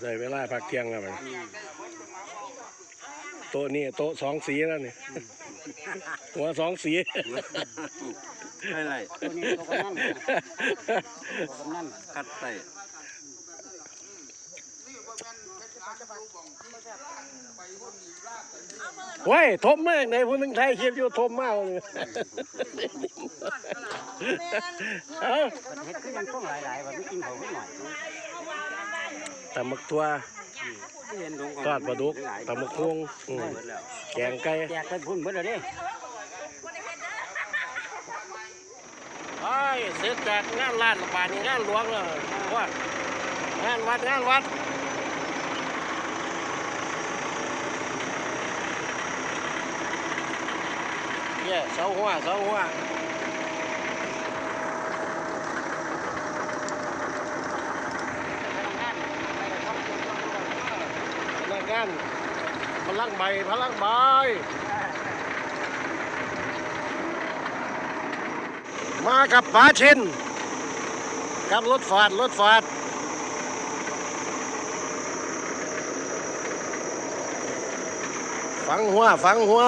ใส่เวลาพักเที่ยงแล้วมันโต๊ะนี่โต๊ะสองสีแล้วนี่หัวสองสีไม่ไรตัวนี้ตัวกำนันตัวกำนันคัดใส่เว้ยทมมากในพวกนึงไทยคลิปอยู่ทมมากเลยเอ้าเฮ็ดคือยังต้องหลายๆว่าไม่กินเขาไม่หน่อย ตำมักตัวที่เห็นดงทอดปลาดุกตำมักฮวงอืมแกงไก่แจกไปพุ่นเบิดเลยเด้ไอ้ยเสร็จจากงานร้านบาทนี่งานหลวงแล้วว่างานวัดงานวัดเนี่ยเสาหัวเสาหัว กงานพลังใบพลังใบมากับป๋าเชนกับรถฟาดรถฟาดฟังหัวฟังหัว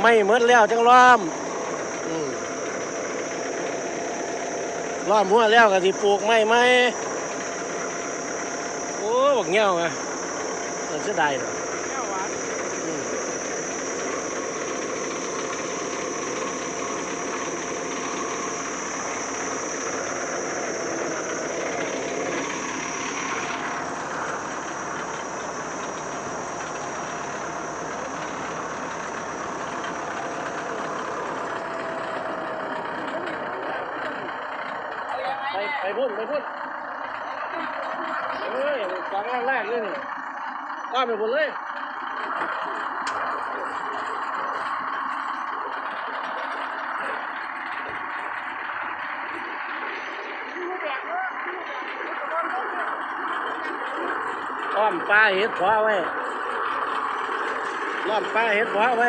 ไม่เหมือนแล้วจังล้อมล้อมหัวแล้วก็สิปลูกไม่ไหม บักเงี้ยวไงมันเสียดายเนาะอืมไปไปพุ่นไปพุ่นเฮ้ยกลางแรกเลยนี่ว่าไปพุ่นเลยอ้อมปลาเห็ดขวาไว้ล้อมปลาเห็ดขวาไว้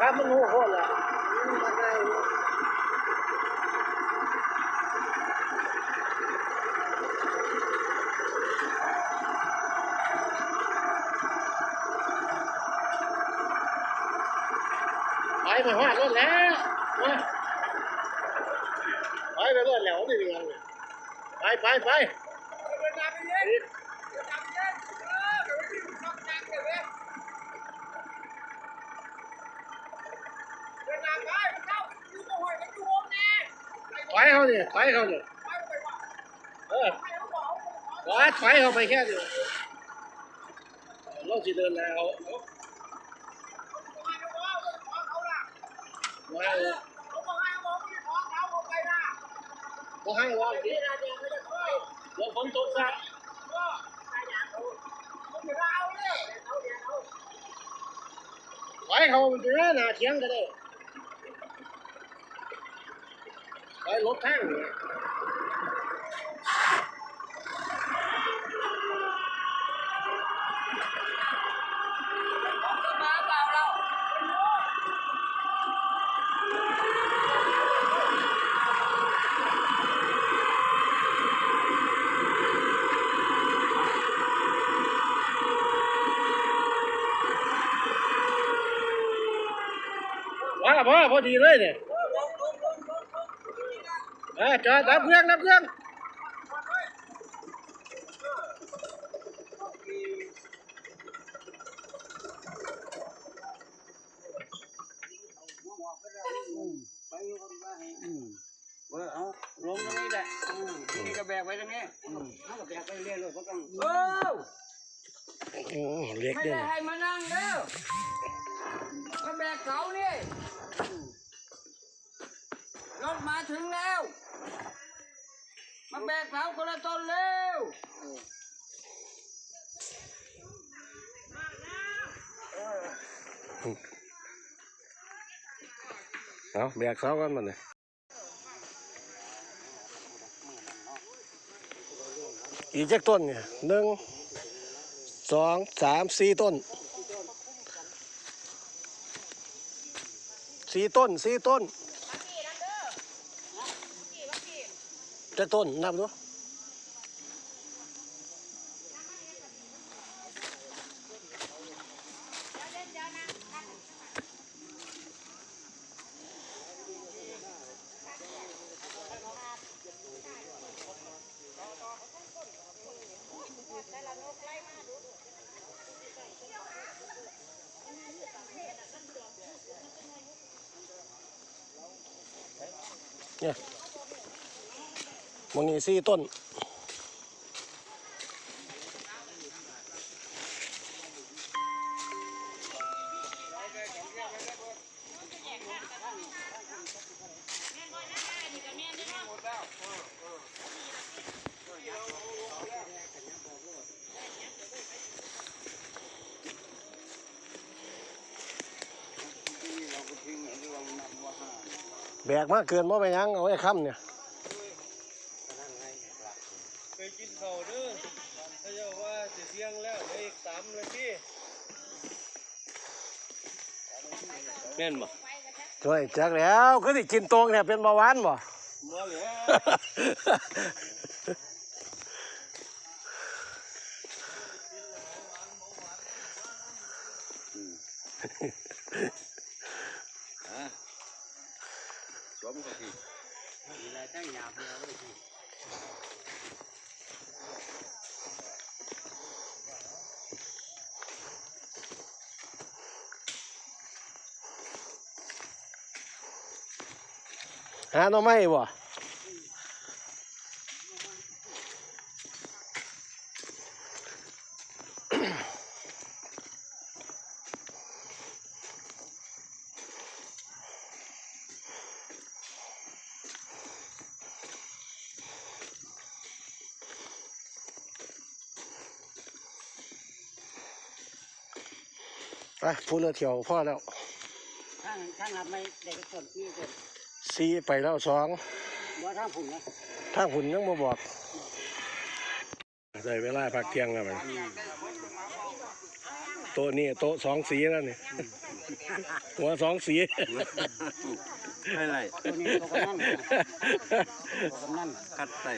รถขับมันหัวโคตรละมันมาง่ายอยู่ไปไปหอดรถแล้วมาไปไปรถแล้วนี่เป็นไงเนี่ยไปไปไป ไปเขาเนี่ยไปเขาเนี่ยเออวัดไปเขาไปแค่เดี ยวเราจะเดินแล้วว้าวก็ให้ว่าดีเดี๋ยวฝนตกซะไปเขาไปหน้า มาอจอดดับเครื่องดับเครื่องเออเอาลงตรงนี้แหละที่นี้ก็แบกไว้ตรงนี้ถ้าแบกไปเรื่อยๆก็ต้องเออโอ้เล็กไม่ได้ให้มานั่งเด้อมาแบกเขานี่รถมาถึงแล้ว มาแบกเขาคนละต้นเร็วเอาแบกเสากันมันเนี่ยอีกจักต้นเนี่ยหนึ่งสองสามสี่ต้นสี่ต้นสี่ต้น จะต้นนับดูเนี่ย มันนี่สี่ต้น แบกมากเกินว่าไปยังเอาไว้ค้ำเนี่ย ไป กินข้าวเด้อเขาจะว่าสิเที่ยงแล้วเหลืออีกสามนาทีแม่นบ่ช่วยจักแล้วก็สิกินตรงเนี่ยเป็นเบาหวานบ่บ่เหลืออะสวมกับพี่มีอะไรตั้งหยาบเดียวเหาหน่อไม้บ่ไปพูดเรือเที่ยวพ่อแล้ว ข้างข้างนับไม่เด็กส่วนที่เป็น ซีไปแล้วสองว่าทางผุนนะถ้าหุ่นยังมาบอกได้เวลาพักเที่ยงแล้วมันโต๊ะนี่โต๊ะสองสีแล้วนี่หัวสองสีให้ไรตัวนี้ตัวกำนันตัวกำนันคัดใส่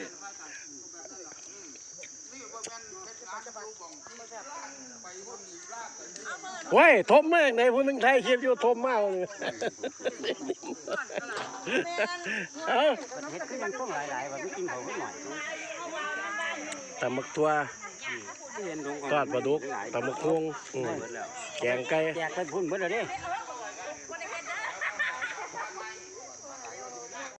เว้ยทมมากในผู้หนึงไทยเขียบอยู่ทมมากเลย เอาเฮ็ดคือยังต้องหลายๆแบบไม่กินเขาขึ้นหน่อยตำบักตัวที่เห็นดงทอดปลาดุกตำบักฮวงอืมแกงไก่แจกไปพุ่นเบิดเลยดิเ